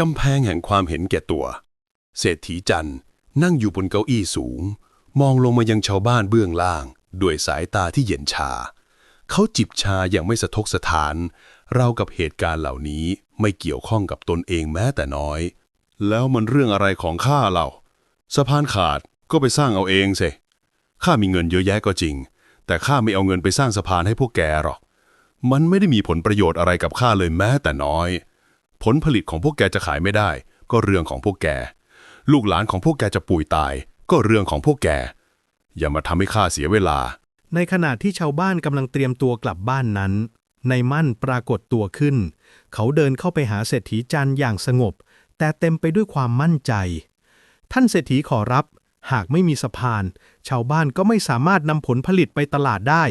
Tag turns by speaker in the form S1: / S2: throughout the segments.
S1: กำแพงแห่งความเห็นแก่ตัว เศรษฐีจันนั่งอยู่บนเก้าอี้สูง มองลงมายังชาวบ้านเบื้องล่าง ด้วยสายตาที่เย็นชา เขาจิบชาอย่างไม่สะทกสถาน เรากับเหตุการณ์เหล่านี้ไม่เกี่ยวข้องกับตนเองแม้แต่น้อย แล้วมันเรื่องอะไรของข้าเรา สะพานขาดก็ไปสร้างเอาเองสิข้ามีเงินเยอะแยะก็จริง แต่ข้าไม่เอาเงินไปสร้างสะพานให้พวกแกหรอก มันไม่ได้มีผลประโยชน์อะไรกับข้าเลยแม้แต่น้อย ผลผลิตของพวกแกจะขายไม่ได้ ก็เรื่องของพวกแก ลูกหลานของพวกแกจะป่วยตาย ก็เรื่องของพวกแก อย่ามาทำให้ข้าเสียเวลา
S2: ในขณะที่ชาวบ้านกำลังเตรียมตัวกลับบ้านนั้น ในมั่นปรากฏตัวขึ้น เขาเดินเข้าไปหาเศรษฐีจันอย่างสงบ แต่เต็มไปด้วยความมั่นใจ ท่านเศรษฐีขอรับหากไม่มีสะพาน ชาวบ้านก็ไม่สามารถนำผลผลิตไปตลาดได้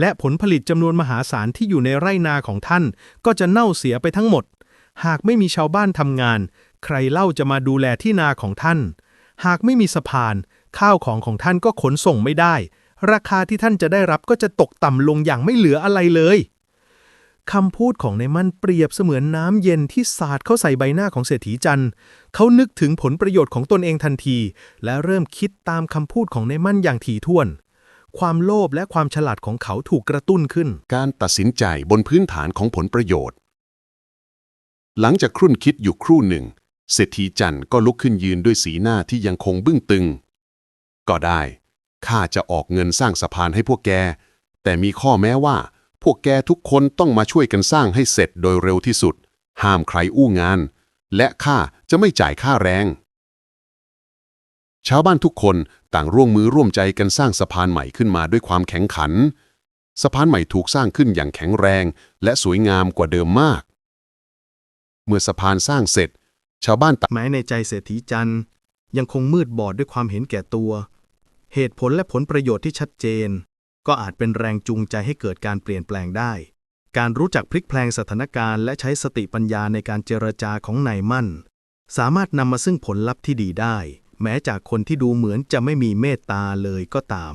S2: และผลผลิตจำนวนมหาศาลที่อยู่ในไร่นาของท่าน ก็จะเน่าเสียไปทั้งหมด หากไม่มีชาวบ้านทำงาน ใครเล่าจะมาดูแลที่นาของท่าน หากไม่มีสะพาน ข้าวของของท่านก็ขนส่งไม่ได้ ราคาที่ท่านจะได้รับก็จะตกต่ำลงอย่างไม่เหลืออะไรเลยคำพูดของในายมั่นเปรียบเสมือนน้ำเย็นที่สาดเข้าใส่ใบหน้าของเศรษฐีจันทร์ เขานึกถึงผลประโยชน์ของตนเองทันที และเริ่มคิดตามคำพูดของในายมั่นอย่างถี่ถ้วน ความโลภและความฉลาดของเขาถูกกระตุ้นขึ้น
S3: การตัดสินใจบนพื้นฐานของผลประโยชน์ หลังจากครุ่นคิดอยู่ครู่หนึ่ง เศรษฐีจันทร์ก็ลุกขึ้นยืนด้วยสีหน้าที่ยังคงบึ้งตึง ก็ได้ ข้าจะออกเงินสร้างสะพานให้พวกแก แต่มีข้อแม้ว่า พวกแกทุกคนต้องมาช่วยกันสร้างให้เสร็จโดยเร็วที่สุด ห้ามใครอู้งาน และข้าจะไม่จ่ายค่าแรง ชาวบ้านทุกคนต่างร่วมมือร่วมใจกันสร้างสะพานใหม่ขึ้นมาด้วยความแข็งขัน สะพานใหม่ถูกสร้างขึ้นอย่างแข็งแรง และสวยงามกว่าเดิมมาก เมื่อสะพานสร้างเสร็จ ชาวบ้านต่าง
S2: แม้ในใจเศรษฐีจันทร์ยังคงมืดบอดด้วยความเห็นแก่ตัว เหตุผลและผลประโยชน์ที่ชัดเจน ก็อาจเป็นแรงจูงใจให้เกิดการเปลี่ยนแปลงได้ การรู้จักพลิกแพลงสถานการณ์และใช้สติปัญญาในการเจรจาของนายมั่น สามารถนำมาซึ่งผลลัพธ์ที่ดีได้ แม้จากคนที่ดูเหมือนจะไม่มีเมตตาเลยก็ตาม